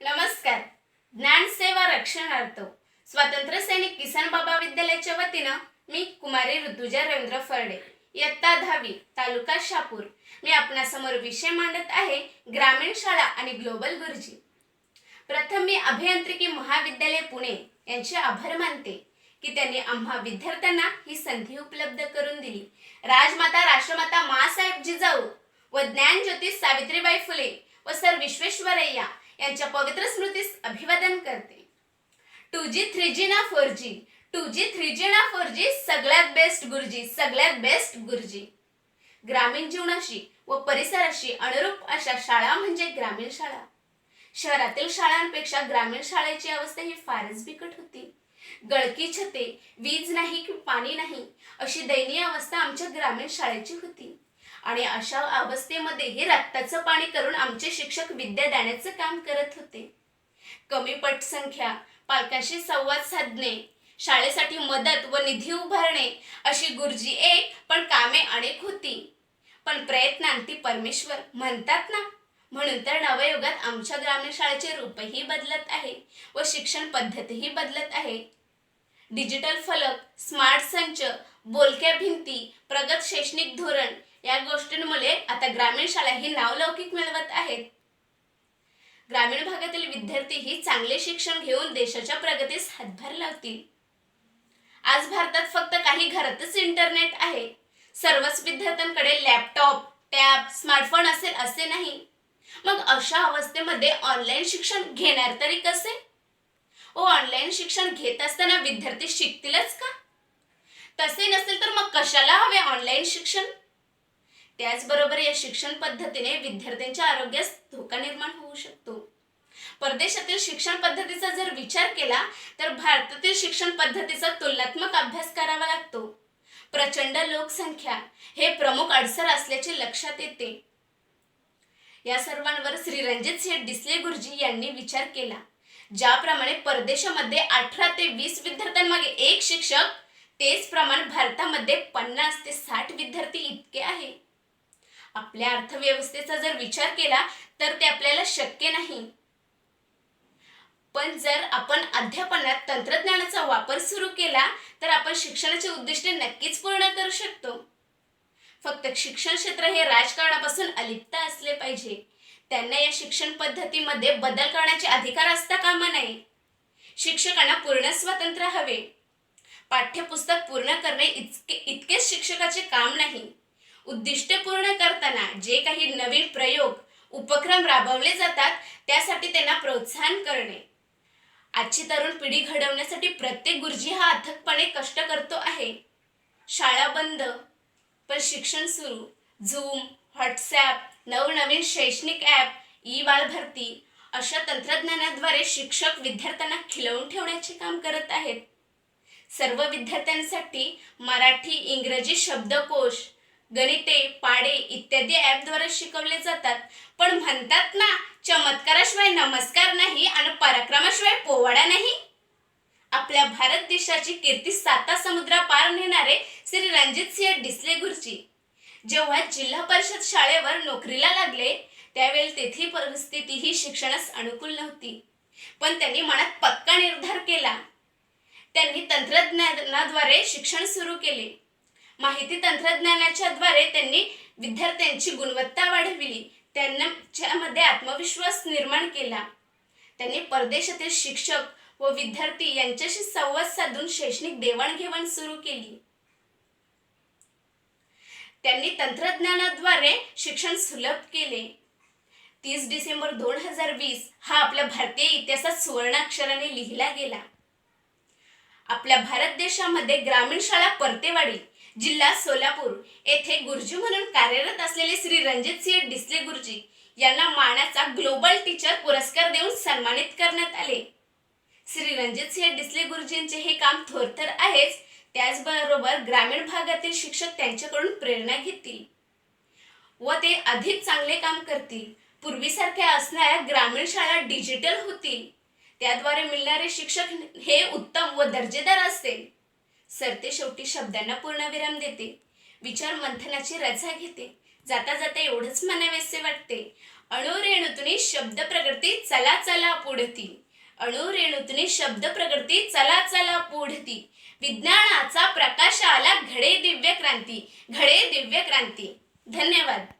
नमस्कार. ज्ञान सेवा रक्षणार्थ स्वातंत्र्य सैनिक किसन बाबा विद्यालयाच्या वतीनं मी कुमारी ऋतुजा रवींद्र फरडे इयत्ता दहावी तालुका शापूर. मी आपणासमोर विषय मांडत आहे ग्रामीण शाळा आणि ग्लोबल गुरुजी. प्रथम मी अभियांत्रिकी महाविद्यालय पुणे यांचे आभार मानते की त्यांनी आम्हा विद्यार्थ्यांना ही संधी उपलब्ध करून दिली. राजमाता राष्ट्रमाता मासाहेब जिजाऊ व ज्ञान ज्ञानज्योती सावित्रीबाई फुले व सर विश्वेश्वरय्या यांच्या पवित्र स्मृतीस अभिवादन करते. टू जी थ्री जी ना four G two G three G ना फोर जी सगळ्यात बेस्ट गुरुजी सगळ्यात बेस्ट गुरुजी. ग्रामीण जीवनाशी व परिसराशी अनुरूप अशा शाळा म्हणजे ग्रामीण शाळा. शहरातील शाळांपेक्षा ग्रामीण शाळेची अवस्था ही फारच बिकट होती. गळकी छते वीज नाही की पाणी नाही अशी दयनीय अवस्था आमच्या ग्रामीण शाळेची होती. आणि अशा अवस्थेमध्येही रक्ताचं पाणी करून आमचे शिक्षक विद्या देण्याचं काम करत होते. कमी पटसंख्या पालकांशी संवाद साधणे शाळेसाठी मदत व निधी उभारणे अशी गुरुजी एक पण कामे अनेक होती. पण प्रयत्नांती परमेश्वर म्हणतात ना म्हणून तर नवयुगात आमच्या ग्रामीण शाळेचे रूपही बदलत आहे व शिक्षण पद्धतीही बदलत आहे. डिजिटल फलक स्मार्ट संच बोलक्या भिंती प्रगत शैक्षणिक धोरण या गोष्टींमुळे आता ग्रामीण शाळा ही नावलौकिक मिळवत आहेत. ग्रामीण भागातील विद्यार्थीही चांगले शिक्षण घेऊन देशाच्या प्रगतीस हातभार लावतील. आज भारतात फक्त काही घरातच इंटरनेट आहे. सर्वच विद्यार्थ्यांकडे लॅपटॉप टॅब स्मार्टफोन असेल असे नाही. मग अशा अवस्थेमध्ये ऑनलाईन शिक्षण घेणार तरी कसे? ओ ऑनलाईन शिक्षण घेत असताना विद्यार्थी शिकतीलच का? तसे नसेल तर मग कशाला हवे ऑनलाईन शिक्षण? त्याचबरोबर या शिक्षण पद्धतीने विद्यार्थ्यांच्या आरोग्यास धोका निर्माण होऊ शकतो. परदेशातील शिक्षण पद्धतीचा जर विचार केला तर भारतातील शिक्षण पद्धतीचा तुलनात्मक अभ्यास करावा लागतो. प्रचंड लोकसंख्या हे प्रमुख अडसर असल्याचे लक्षात येते. या सर्वांवर श्री रणजित सिंह डिसले गुरुजी यांनी विचार केला ज्याप्रमाणे परदेशामध्ये अठरा ते वीस विद्यार्थ्यांमागे एक शिक्षक तेच प्रमाण भारतामध्ये पन्नास ते साठ विद्यार्थी इतके आहे. आपल्या अर्थव्यवस्थेचा जर विचार केला तर ते आपल्याला शक्य नाही. पण जर आपण अध्यापनात तंत्रज्ञानाचा वापर सुरू केला तर आपण शिक्षणाचे उद्दिष्टे नक्कीच पूर्ण करू शकतो. फक्त शिक्षण क्षेत्र हे राजकारणापासून अलिप्त असले पाहिजे. त्यांना या शिक्षण पद्धतीमध्ये बदल करण्याचे अधिकार असता कामा नये. शिक्षकांना पूर्ण स्वातंत्र्य हवे. पाठ्यपुस्तक पूर्ण करणे इतके इतकेच शिक्षकाचे काम नाही. उद्दिष्ट पूर्ण करताना जे काही नवीन प्रयोग उपक्रम राबवले जातात त्यासाठी त्यांना प्रोत्साहन करणे. आजची तरुण पिढी घडवण्यासाठी प्रत्येक गुरुजी हा अथकपणे कष्ट करतो आहे. शाळा बंद पण शिक्षण सुरू. झूम व्हॉट्सॲप नवनवीन शैक्षणिक ॲप ई बालभरती अशा तंत्रज्ञानाद्वारे शिक्षक विद्यार्थ्यांना खिलवून ठेवण्याचे काम करत आहेत. सर्व विद्यार्थ्यांसाठी मराठी इंग्रजी शब्दकोश गणिते पाडे इत्यादी ॲपद्वारे शिकवले जातात. पण म्हणतात ना चमत्काराशिवाय नमस्कार नाही आणि पराक्रमाशिवाय पोवाडा नाही. आपल्या भारत देशाची कीर्ती साता समुद्रा पार नेणारे श्री रणजित सिंह डिसले गुरुजी. जेव्हा जिल्हा परिषद शाळेवर नोकरीला लागले त्यावेळी तेथी परिस्थिती ही शिक्षणास अनुकूल नव्हती. पण त्यांनी मनात पक्का निर्धार केला. त्यांनी तंत्रज्ञानाद्वारे शिक्षण सुरू केले. माहिती तंत्रज्ञानाच्या द्वारे त्यांनी विद्यार्थ्यांची गुणवत्ता वाढविली. त्यांच्यामध्ये आत्मविश्वास निर्माण केला. त्यांनी परदेशातील शिक्षक व विद्यार्थी यांच्याशी संवाद साधून शैक्षणिक देवाणघेवाण सुरू केली. त्यांनी तंत्रज्ञानाद्वारे शिक्षण सुलभ केले. तीस डिसेंबर दोन हजार वीस हा आपल्या भारतीय इतिहासात सुवर्णाक्षराने लिहिला गेला. आपल्या भारत देशामध्ये ग्रामीण शाळा परतेवाडी जिल्हा सोलापूर येथे गुरुजी म्हणून कार्यरत असलेले श्री रणजित सिंह डिसले गुरुजी यांना मानाचा ग्लोबल टीचर पुरस्कार देऊन सन्मानित करण्यात आले. श्री रणजित सिंह डिसले गुरुजींचे हे काम थोरथर आहेच त्याचबरोबर ग्रामीण भागातील शिक्षक त्यांच्याकडून प्रेरणा घेतील व ते अधिक चांगले काम करतील. पूर्वीसारख्या असणाऱ्या ग्रामीण शाळा डिजिटल होतील. त्याद्वारे मिळणारे शिक्षक हे उत्तम व दर्जेदार असतील सरते शेवटी शब्दांना पूर्णविराम देते. विचार मंथनाची रजा घेते. जाता जाता एवढंच म्हणावेसे वाटते. अणुरेणूतून शब्द प्रगती चला चला पुढती. अणुरेणूतून शब्द प्रगती चला चला पुढती. विज्ञानाचा प्रकाश आला घडे दिव्य क्रांती. घडे दिव्य क्रांती. धन्यवाद.